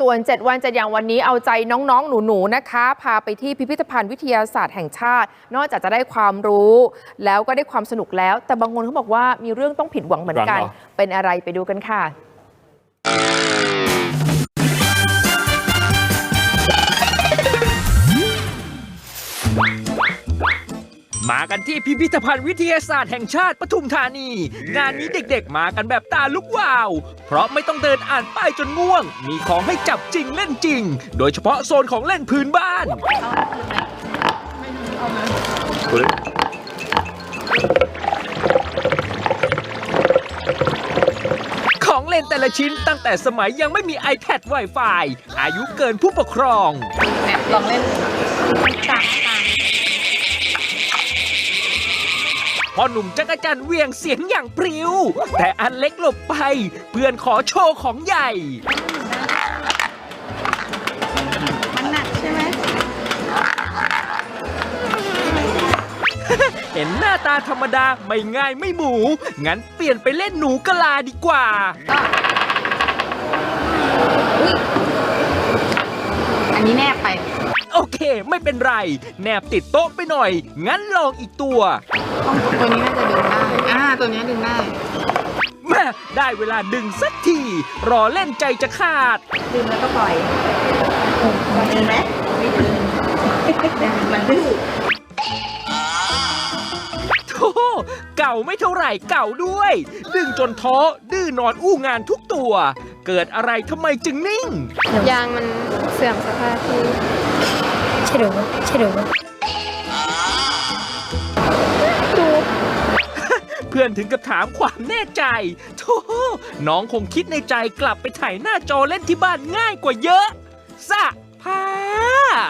ส่วน 7 วันจะอย่างวันนี้เอาใจน้องๆ หนูๆ นะคะ พาไปที่พิพิธภัณฑ์วิทยาศาสตร์แห่งชาติ นอกจากจะได้ความรู้ แล้วก็ได้ความสนุกแล้ว แต่บางคนเขาบอกว่ามีเรื่องต้องผิดหวังเหมือนกันหวังเหรอเป็นอะไรไปดูกันค่ะ มากันที่พิพิธภัณฑ์วิทยาศาสตร์แห่งชาติปทุมธานี งานนี้เด็กๆ มากันแบบตาลุกวาว เพราะไม่ต้องเดินอ่านป้ายจนง่วง มีของให้จับจริงเล่นจริง โดยเฉพาะโซนของเล่นพื้นบ้านของเล่นแต่ละชิ้นตั้งแต่สมัยยังไม่มี iPad Wi-Fi อายุเกินผู้ปกครองลองเล่นต่าง พอหนุ่มจักรจันทร์เหวียงเสียงอย่างปริว แต่อันเล็กหลบไป เพื่อนขอโชว์ของใหญ่ มันหนักใช่ไหมเห็นหน้าตาธรรมดาไม่ง่ายไม่หมู งั้นเปลี่ยนไปเล่นหนูกะลาดีกว่า อันนี้แนบไปโอเค ไม่เป็นไร แนบติดโต๊ะไปหน่อย งั้นลองอีกตัว ต้องตัวนี้น่าจะดึงได้ อ่า ตัวนี้ดึงได้แม่ได้เวลาดึงสักที รอเล่นใจจะขาด ดึงแล้วก็ปล่อยดึงไหมไม่ดึงมันดื้อโธ่เก่าไม่เท่าไหร่เก่าด้วย ดึงจนท้อดื้อนอนอู้งานทุกตัว เกิดอะไรทำไมจึงนิ่ง ยางมันเสื่อมสภาพที่ ใช่หรือใช่หรือเพื่อนถึงกับถามความแน่ใจโธ่น้องคงคิดในใจกลับไปถ่ายหน้าจอเล่นที่บ้านง่ายกว่าเยอะสะพาพ